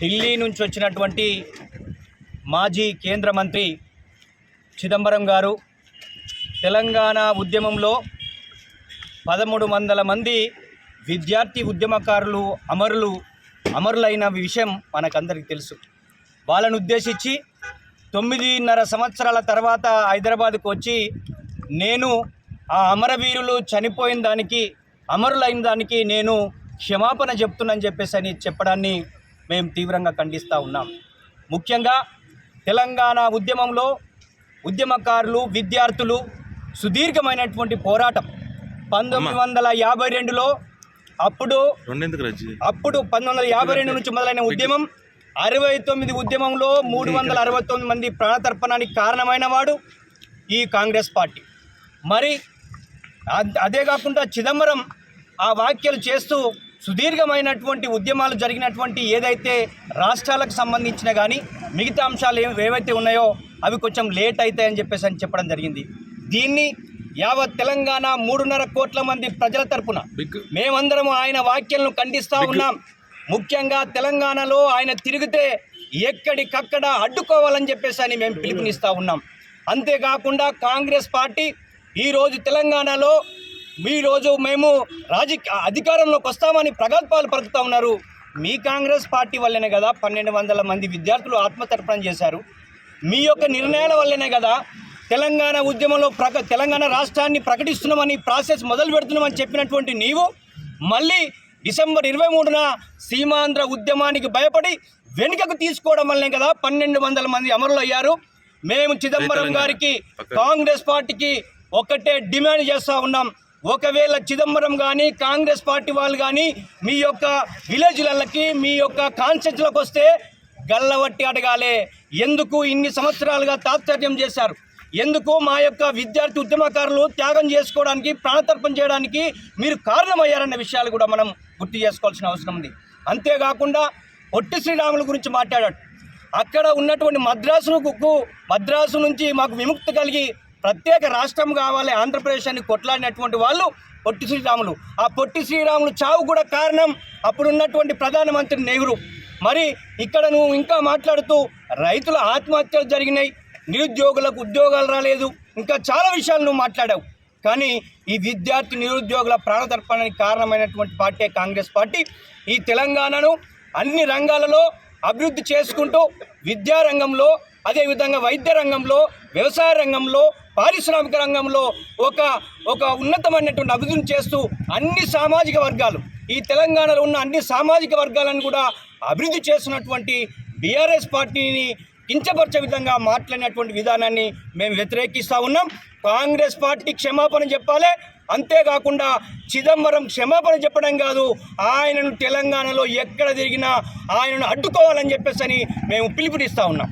ఢిల్లీ నుంచి వచ్చినటువంటి మాజీ కేంద్ర మంత్రి చిదంబరం గారు తెలంగాణ ఉద్యమంలో పదమూడు వందల మంది విద్యార్థి ఉద్యమకారులు అమరులు అమరులైన విషయం మనకందరికీ తెలుసు. వాళ్ళను ఉద్దేశించి తొమ్మిదిన్నర సంవత్సరాల తర్వాత హైదరాబాద్కు వచ్చి నేను ఆ అమరవీరులు చనిపోయిన దానికి అమరులైన దానికి నేను క్షమాపణ చెప్తున్నానని చెప్పేసి అని చెప్పడాన్ని మేము తీవ్రంగా ఖండిస్తూ ఉన్నాం. ముఖ్యంగా తెలంగాణ ఉద్యమంలో ఉద్యమకారులు విద్యార్థులు సుదీర్ఘమైనటువంటి పోరాటం. పంతొమ్మిది వందల యాభై రెండులో అప్పుడు అప్పుడు పంతొమ్మిది వందల యాభై రెండు నుంచి మొదలైన ఉద్యమం అరవై తొమ్మిది ఉద్యమంలో మూడు వందల అరవై తొమ్మిది మంది ప్రాణతర్పణానికి కారణమైన వాడు ఈ కాంగ్రెస్ పార్టీ. మరి అద్- అదే కాకుండా చిదంబరం ఆ వ్యాఖ్యలు చేస్తూ సుదీర్ఘమైనటువంటి ఉద్యమాలు జరిగినటువంటి ఏదైతే రాష్ట్రాలకు సంబంధించిన కానీ మిగతా అంశాలు ఏవైతే ఉన్నాయో అవి కొంచెం లేట్ అవుతాయని చెప్పేసి అని చెప్పడం జరిగింది. దీన్ని యావత్ తెలంగాణ మూడున్నర కోట్ల మంది ప్రజల తరపున బిగ్ మేమందరం ఆయన వ్యాఖ్యలను ఖండిస్తూ ఉన్నాం. ముఖ్యంగా తెలంగాణలో ఆయన తిరిగితే ఎక్కడికక్కడ అడ్డుకోవాలని చెప్పేసి అని మేము పిలుపునిస్తూ ఉన్నాం. అంతేకాకుండా కాంగ్రెస్ పార్టీ ఈరోజు తెలంగాణలో ఈరోజు మేము రాజకీయ అధికారంలోకి వస్తామని ప్రగల్భాలు పలుకుతూ ఉన్నారు. మీ కాంగ్రెస్ పార్టీ వల్లనే కదా పన్నెండు వందల మంది విద్యార్థులు ఆత్మతర్పణం చేశారు. మీ యొక్క నిర్ణయాల వల్లనే కదా తెలంగాణ ఉద్యమంలో ప్రక తెలంగాణ రాష్ట్రాన్ని ప్రకటిస్తున్నామని ప్రాసెస్ మొదలు పెడుతున్నామని చెప్పినటువంటి నీవు మళ్ళీ డిసెంబర్ ఇరవై మూడున సీమాంధ్ర ఉద్యమానికి భయపడి వెనుకకు తీసుకోవడం వల్లనే కదా పన్నెండు వందల మంది అమరులు అయ్యారు మేము చిదంబరం గారికి కాంగ్రెస్ పార్టీకి ఒకటే డిమాండ్ చేస్తూ ఉన్నాం. ఒకవేళ చిదంబరం కానీ కాంగ్రెస్ పార్టీ వాళ్ళు కానీ మీ యొక్క విలేజ్లకి మీ యొక్క కాన్స్టిట్యూన్సీలకు వస్తే గల్లవట్టి అడగాలే. ఎందుకు ఇన్ని సంవత్సరాలుగా తాత్పర్యం చేశారు? ఎందుకు మా యొక్క విద్యార్థి ఉద్యమకారులు త్యాగం చేసుకోవడానికి ప్రాణతర్పణ చేయడానికి మీరు కారణమయ్యారన్న విషయాలు కూడా మనం గుర్తు చేసుకోవాల్సిన అవసరం ఉంది. అంతేకాకుండా పొట్టి శ్రీరాముల గురించి మాట్లాడాడు. అక్కడ ఉన్నటువంటి మద్రాసుకు మద్రాసు నుంచి మాకు విముక్తి కలిగి ప్రత్యేక రాష్ట్రం కావాలి ఆంధ్రప్రదేశ్ అని కొట్లాడినటువంటి వాళ్ళు పొట్టి శ్రీరాములు. ఆ పొట్టి శ్రీరాములు చావు కూడా కారణం అప్పుడున్నటువంటి ప్రధానమంత్రి నెహ్రూ. మరి ఇక్కడ నువ్వు ఇంకా మాట్లాడుతూ రైతుల ఆత్మహత్యలు జరిగినాయి నిరుద్యోగులకు ఉద్యోగాలు రాలేదు ఇంకా చాలా విషయాలు నువ్వు మాట్లాడావు. కానీ ఈ విద్యార్థి నిరుద్యోగుల ప్రాణతర్పణానికి కారణమైనటువంటి పార్టీ కాంగ్రెస్ పార్టీ. ఈ తెలంగాణను అన్ని రంగాలలో అభివృద్ధి చేసుకుంటూ విద్యారంగంలో అదేవిధంగా వైద్య రంగంలో వ్యవసాయ రంగంలో పారిశ్రామిక రంగంలో ఒక ఒక ఉన్నతమైనటువంటి అభివృద్ధిని చేస్తూ అన్ని సామాజిక వర్గాలు ఈ తెలంగాణలో ఉన్న అన్ని సామాజిక వర్గాలను కూడా అభివృద్ధి చేస్తున్నటువంటి బీఆర్ఎస్ పార్టీని కించపరిచే విధంగా మాట్లాడినటువంటి విధానాన్ని మేము వ్యతిరేకిస్తూ ఉన్నాం. కాంగ్రెస్ పార్టీ క్షమాపణ చెప్పాలి. అంతేకాకుండా చిదంబరం క్షమాపణ చెప్పడం కాదు ఆయనను తెలంగాణలో ఎక్కడ తిరిగినా ఆయనను అడ్డుకోవాలని చెప్పేసి అని మేము పిలుపునిస్తూ ఉన్నాం.